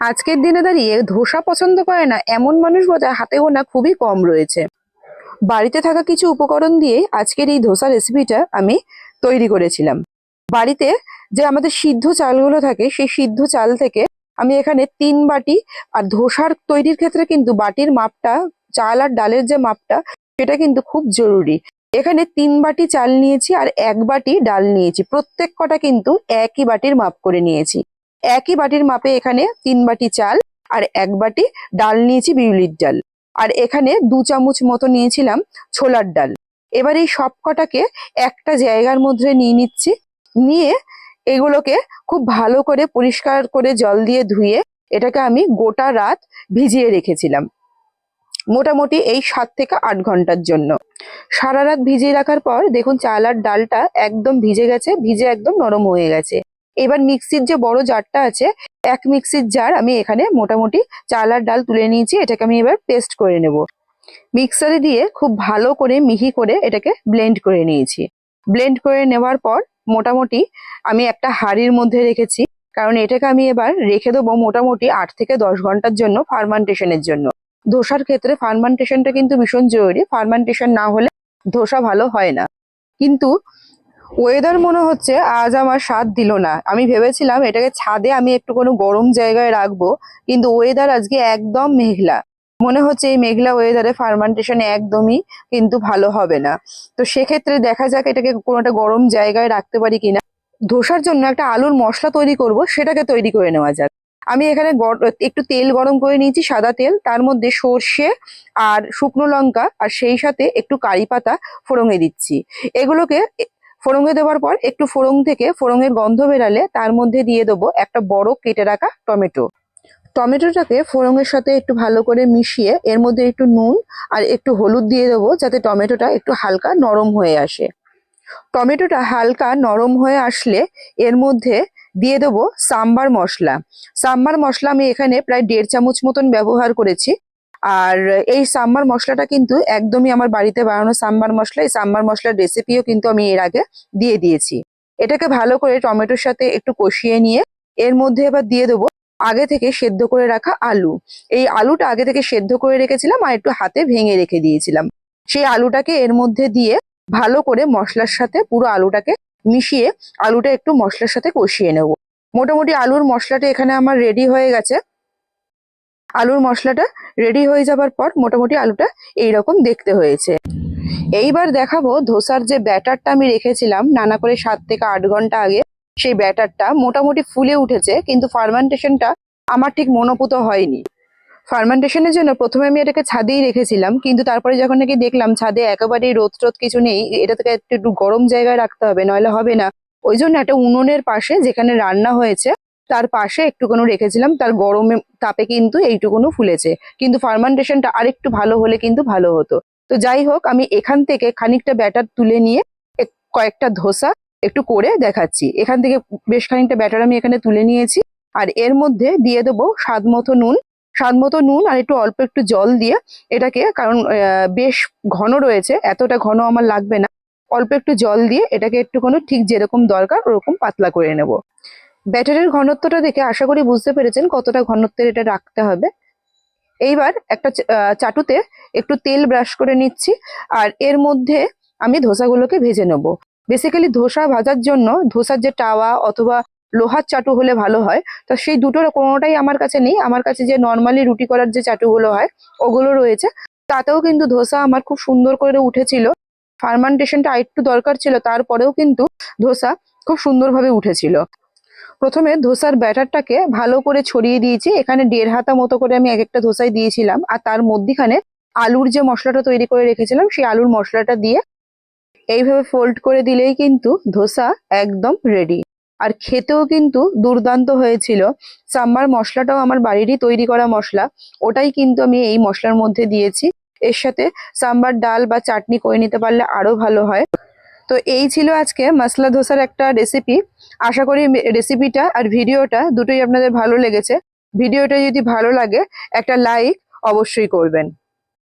আজকের দিনে দাঁড়িয়ে ধোসা পছন্দ করে না এমন মানুষ বোধহয় হাতে গোনা খুবই কম রয়েছে। বাড়িতে থাকা কিছু উপকরণ দিয়ে আজকের এই ধোসা রেসিপিটা আমি তৈরি করেছিলাম। বাড়িতে যে আমাদের সিদ্ধ চালগুলো থাকে, সেই সিদ্ধ চাল থেকে আমি এখানে তিন বাটি আর ধোসার তৈরির ক্ষেত্রে কিন্তু বাটির মাপটা, চাল আর ডালের যে মাপটা, সেটা কিন্তু খুব জরুরি। এখানে তিন বাটি চাল নিয়েছি আর এক বাটি ডাল নিয়েছি। প্রত্যেক কটা কিন্তু একই বাটির মাপ করে নিয়েছি। একই বাটির মাপে এখানে তিন বাটি চাল আর এক বাটি ডাল নিয়েছি বিউলির ডাল। আর এখানে দু চামচ মতো নিয়েছিলাম ছোলার ডাল। এবার এই সব কটাকে একটা জায়গার মধ্যে নিয়ে নিচ্ছি। নিয়ে এগুলোকে খুব ভালো করে পরিষ্কার করে জল দিয়ে ধুয়ে এটাকে আমি গোটা রাত ভিজিয়ে রেখেছিলাম। মোটামুটি এই সাত থেকে আট ঘণ্টার জন্য। সারা রাত ভিজিয়ে রাখার পর দেখুন চাল আর ডালটা একদম ভিজে গেছে, ভিজে একদম নরম হয়ে গেছে। এবার মিক্সির যে বড় জারটা আছে, এক মিক্সির জার আমি এখানে মোটামুটি চাল আর ডাল তুলে নিয়েছি, এটাকে আমি এবার পেস্ট করে নেব। মিক্সারে দিয়ে খুব ভালো করে মিহি করে এটাকে ব্লেন্ড করে নিয়েছি। ব্লেন্ড করে নেওয়ার পর মোটামুটি আমি একটা হাঁড়ির মধ্যে রেখেছি, কারণ এটাকে আমি এবার রেখে দেবো মোটামুটি আট থেকে দশ ঘণ্টার জন্য ফার্মান্টেশনের জন্য। ধোসার ক্ষেত্রে ফার্মান্টেশনটা কিন্তু ভীষণ জরুরি, ফার্মান্টেশন না হলে ধোসা ভালো হয় না। কিন্তু ওয়েদার মনে হচ্ছে আজ আমার স্বাদ দিল না। আমি ভেবেছিলাম এটাকে ছাদে আমি একটু কোনো গরম জায়গায় রাখব, কিন্তু ওয়েদার আজকে একদম মেঘলা। মনে হচ্ছে এই মেঘলা ওয়েদারে ফার্মান্টেশন একদমই কিন্তু ভালো হবে না। তো সেক্ষেত্রে দেখা যাক এটাকে কোনো একটা গরম জায়গায় রাখতে পারি কিনা। ধোসার জন্য একটা আলুর মশলা তৈরি করব, সেটাকে তৈরি করে নেওয়া যাক। আমি এখানে একটু তেল গরম করে নিয়েছি, সাদা তেল, তার মধ্যে সর্ষে আর শুকনো লঙ্কা, আর সেই সাথে একটু কারি পাতা ফোড়ঙে দিচ্ছি। এগুলোকে ফোড়ঙে দেওয়ার পর একটু ফোড়ং থেকে ফোড়ঙের গন্ধ বেরালে তার মধ্যে দিয়ে দেবো একটা বড় কেটে রাখা টমেটো। টমেটোটাকে ফোড়ঙের সাথে একটু ভালো করে মিশিয়ে এর মধ্যে একটু নুন আর একটু হলুদ দিয়ে দেবো যাতে টমেটোটা একটু হালকা নরম হয়ে আসে। টমেটোটা হালকা নরম হয়ে আসলে এর মধ্যে দিয়ে দেবো সাম্বার মশলা। সাম্বার মশলা আমি এখানে প্রায় দেড় চামচ মতন ব্যবহার করেছি। আর এই সাম্বার মশলাটা কিন্তু একদমই আমার বাড়িতে বানানো সাম্বার মশলা, এই সাম্বার মশলার রেসিপিও কিন্তু আমি এর আগে দিয়ে দিয়েছি। এটাকে ভালো করে টমেটোর সাথে একটু কষিয়ে নিয়ে এর মধ্যে এবার দিয়ে দেবো আগে থেকে সেদ্ধ করে রাখা আলু। এই আলুটা আগে থেকে সেদ্ধ করে রেখেছিলাম আর একটু হাতে ভেঙে রেখে দিয়েছিলাম। সেই আলুটাকে এর মধ্যে দিয়ে ভালো করে মশলার সাথে পুরো আলুটাকে মিশিয়ে আলুটা একটু মশলার সাথে কষিয়ে নেব। মোটামুটি আলুর মশলাটা এখানে আমার রেডি হয়ে গেছে। আলুর মশলাটা রেডি হয়ে যাবার পর মোটামুটি আলুটা এইরকম দেখতে হয়েছে। এইবার দেখাবো ধোসার যে ব্যাটারটা আমি রেখেছিলাম নানা করে সাত থেকে আট ঘণ্টা আগে, সেই ব্যাটারটা মোটামুটি ফুলে উঠেছে, কিন্তু ফার্মেন্টেশনটা আমার ঠিক মনোপুত হয়নি। ফার্মেন্টেশনের জন্য প্রথমে আমি এটাকে ছাদেই রেখেছিলাম, কিন্তু তারপরে যখন নাকি দেখলাম ছাদে একেবারেই রোদ টোদ কিছু নেই এটা থেকে একটু একটু গরম জায়গায় রাখতে হবে, নইলে হবে না। ওই জন্য একটা উনুনের পাশে যেখানে রান্না হয়েছে তার পাশে একটুকুনো রেখেছিলাম, তার গরমে তাপে কিন্তু এইটুকুনো ফুলেছে। কিন্তু ফার্মেন্টেশনটা আরেকটু ভালো হলে কিন্তু ভালো হতো। তো যাই হোক, আমি এখান থেকে খানিকটা ব্যাটার তুলে নিয়ে কয়েকটা ধোসা একটু করে দেখাচ্ছি। এখান থেকে বেশ খানিকটা ব্যাটার আমি এখানে তুলে নিয়েছি। আর এর মধ্যে দিয়ে দেবো স্বাদ মতো নুন। স্বাদ মতো নুন আর একটু অল্প একটু জল দিয়ে এটাকে, কারণ বেশ ঘন রয়েছে, এতটা ঘন আমার লাগবে না। অল্প একটু জল দিয়ে এটাকে একটুখানি ঠিক যেরকম দরকার, ওরকম পাতলা করে নেব। ব্যাটারের ঘনত্বটা দেখে আশা করি বুঝতে পেরেছেন কতটা ঘনত্বের এটা রাখতে হবে। এইবার একটা চাটুতে একটু তেল ব্রাশ করে নিচ্ছি আর এর মধ্যে আমি ধোসাগুলোকে ভেজে নেব। বেসিক্যালি ধোসা ভাজার জন্য ধোসার যে টাওয়া অথবা লোহার চাটু হলে ভালো হয়। তো সেই দুটোর কোনোটাই আমার কাছে নেই। আমার কাছে যে নর্মালি রুটি করার যে চাটুগুলো হয়, ওগুলো রয়েছে। তাতেও কিন্তু ধোসা আমার খুব সুন্দর করে উঠেছিল। ফার্মান্টেশনটা আরেকটু দরকার ছিল, তারপরেও কিন্তু ধোসা খুব সুন্দরভাবে উঠেছিল। প্রথমে ধোসার ব্যাটারটাকে ভালো করে ছড়িয়ে দিয়েছি। এখানে দেড় হাতা মতো করে আমি এক একটা ধোসায় দিয়েছিলাম। আর তার মধ্যিখানে আলুর যে মশলাটা তৈরি করে রেখেছিলাম, সেই আলুর মশলাটা দিয়ে এইভাবে ফোল্ড করে দিলেই কিন্তু ধোসা একদম রেডি আর খেতেও কিন্তু দুর্দান্ত হয়েছিল। সাম্বার মশলাটাও আমার বাড়িরই তৈরি করা মশলা। ওটাই কিন্তু আমি এই মশলার মধ্যে দিয়েছি। এর সাথে সাম্বার ডাল বা চাটনি করে নিতে পারলে আরও ভালো হয়। তো এই ছিল আজকে মশলা ধোসার একটা রেসিপি আশা করি রেসিপিটা আর ভিডিওটা দুটোই আপনাদের ভালো লেগেছে। ভিডিওটা যদি ভালো লাগে, একটা লাইক অবশ্যই করবেন।